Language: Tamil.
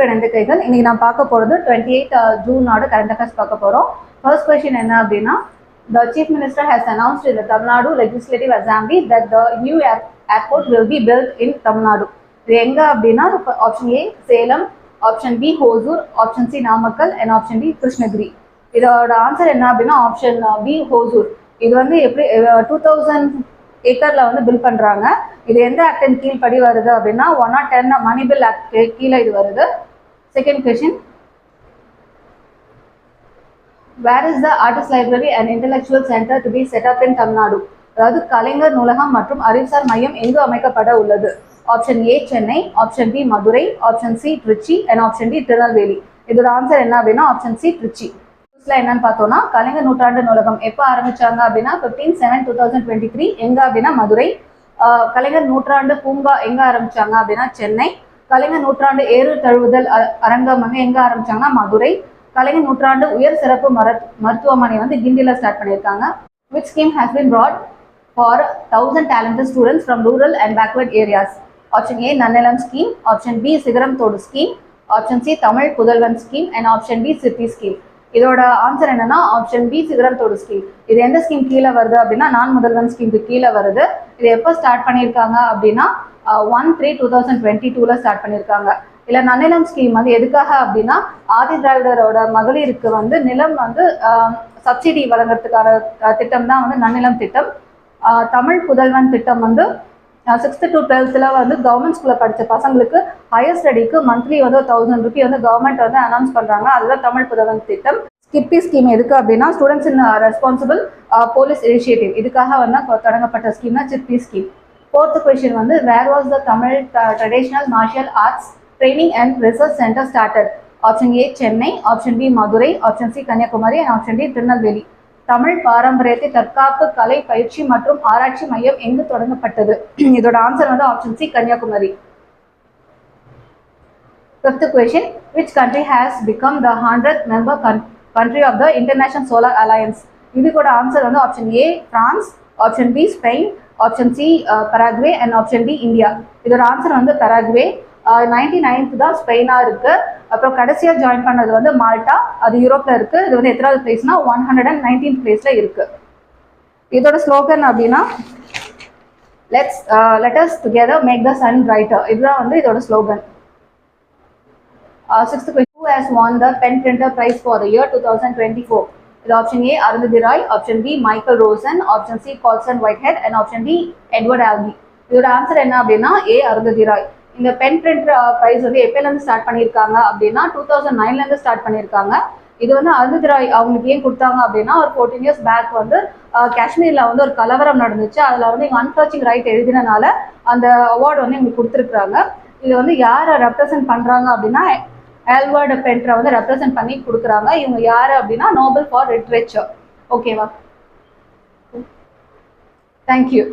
ரெண்டு கைகள். இன்றைக்கி நான் பார்க்க போகிறது டுவெண்ட்டி எயிட் ஜூனோட கரண்ட் அஃபேர்ஸ் பார்க்க போகிறோம் ஃபர்ஸ்ட் கொஸ்டின் என்ன அப்படின்னா the chief minister has announced இந்த Tamil Nadu legislative assembly that the new airport will be built in Tamil Nadu இது எங்கே அப்படின்னா option A Salem option B Hosur option C Namakkal and option D Krishnagiri. இதோட ஆன்சர் என்ன அப்படின்னா ஆப்ஷன் பி ஹோசூர் இது வந்து எப்படி uh, டூ தௌசண்ட் ஏக்கரில் வந்து பில் பண்ணுறாங்க இது எந்த ஆக்டின் கீழ் படி வருது அப்படின்னா one or ten money bill act கீழே இது வருது. Second question where is the artist library and intellectual centre to be set up in Tamil Nadu அதாவது கலைஞர் நூலகம் மற்றும் அறிவுசார் மையம் எங்கு அமைக்கப்பட உள்ளது? Option A Chennai option B Madurai option C Tiruchi and option D Tirunelveli இதோட ஆன்சர் என்ன அப்படின்னா ஆப்ஷன் சி திருச்சி என்னன்னு பார்த்தோம்னா கலைஞர் நூற்றாண்டு நூலகம் எப்போ ஆரம்பிச்சாங்க அப்படின்னா fifteen seven two thousand twenty three எங்க அப்படின்னா மதுரை. கலைஞர் நூற்றாண்டு பூங்கா எங்க ஆரம்பிச்சாங்க அப்படின்னா சென்னை. கலைஞர் நூற்றாண்டு ஏறு தழுவுதல் அ- அரங்கம் வந்து எங்க ஆரம்பிச்சாங்கன்னா மதுரை. கலைஞர் நூற்றாண்டு உயர் சிறப்பு மர மருத்துவமனை வந்து கிண்டில ஸ்டார்ட் பண்ணியிருக்காங்க. Which scheme has been brought for thousand talented students from rural and backward areas option A Nannalam scheme option B Sigaram Thodu scheme option C Tamil Pudhalvan scheme and option B city scheme இதோட ஆன்சர் என்னன்னா option B Sigaram Thodu scheme இது எந்த ஸ்கீம் கீழே வருது அப்படின்னா நான் முதல்வன் ஸ்கீமுக்கு கீழே வருது. இது எப்போ ஸ்டார்ட் பண்ணியிருக்காங்க அப்படின்னா one three two thousand twenty டூவில் ஸ்டார்ட் பண்ணியிருக்காங்க. இல்லை நன்னிலம் ஸ்கீம் வந்து எதுக்காக அப்படின்னா ஆதி திராவிடரோட மகளிருக்கு வந்து நிலம் வந்து சப்சிடி வழங்குறதுக்கான திட்டம் தான் வந்து நன்னிலம் திட்டம். தமிழ் புதல்வன் திட்டம் வந்து சிக்ஸ்த்து டு டுவெல்த்தில் வந்து கவர்மெண்ட் ஸ்கூலில் படித்த பசங்களுக்கு ஹையர் ஸ்டடிக்கு மந்த்லி வந்து ஒரு தௌசண்ட் ருபி வந்து கவர்மெண்ட் வந்து அனௌன்ஸ் பண்ணுறாங்க அதுதான் தமிழ் புதவன் திட்டம். ஸ்கிப்பி ஸ்கீம் எதுக்கு அப்படின்னா students in responsible police initiative இதுக்காக வந்து தொடங்கப்பட்ட ஸ்கீம் தான் சிப்பி ஸ்கீம் ஃபோர்த்து கொஷின் வந்து where was the Tamil traditional martial arts training and research centre started option A Chennai option B Madurai option C Kanniyakumari and option D Tirunelveli. Tamil பாரம்பரியத்தை தற்காப்பு கலை பயிற்சி மற்றும் ஆராய்ச்சி மையம் எங்கு தொடங்கப்பட்டது? இதோட ஆன்சர் வந்து option C Kanniyakumari. Fifth question, which country has become the 100th member coun- country of the International Solar Alliance? இதுக்கோட ஆன்சர் வந்து option A France option B Spain option C Paraguay and option D India இதோட ஆன்சர் வந்து பராக்வே நைன்டி நைன்த் தான் ஸ்பெயினாக இருக்கு. அப்புறம் கடைசியாக ஜாயின் பண்ணது வந்து மால்டா. அது யூரோப்ல இருக்கு. இது வந்து எத்தனாவது பிளேஸ்னா ஒன் ஹண்ட்ரட் அண்ட் நைன்டீன் பிளேஸில் இருக்கு. இதோட ஸ்லோகன் அப்படின்னா let's letters together make the sun brighter இதுதான் வந்து இதோட slogan Uh, sixth question, who has won the pen printer prize for the year 2024? இது option A Arundhati Roy option B Michael Rosen option C Colson White and option D Edward Albee இதோட ஆன்சர் என்ன அப்படின்னா ஏ அருந்ததி ராய் இந்த பென் பிரிண்ட் ப்ரைஸ் வந்து எப்போலேருந்து ஸ்டார்ட் பண்ணியிருக்காங்க அப்படின்னா டூ தௌசண்ட் நைன்லேருந்து ஸ்டார்ட் பண்ணியிருக்காங்க. இது வந்து அருந்ததி ராய் அவங்களுக்கு ஏன் கொடுத்தாங்க அப்படின்னா ஒரு ஃபோர்டீன் இயர்ஸ் பேக் வந்து uh, காஷ்மீரில் வந்து ஒரு கலவரம் நடந்துச்சு. அதில் வந்து எங்கள் அன்சர்ச்சிங் ரைட் எழுதினனால அந்த அவார்டு வந்து எங்களுக்கு கொடுத்துருக்குறாங்க. இது வந்து யாரை ரெப்ரசன்ட் பண்ணுறாங்க அப்படின்னா ஆல்வர்டு பென்ட்ரை வந்து ரெப்ரசன்ட் பண்ணி கொடுக்குறாங்க. இவங்க யார் அப்படின்னா நோபல் ஃபார் லிட்ரேச்சர் ஓகேவா தேங்க்யூ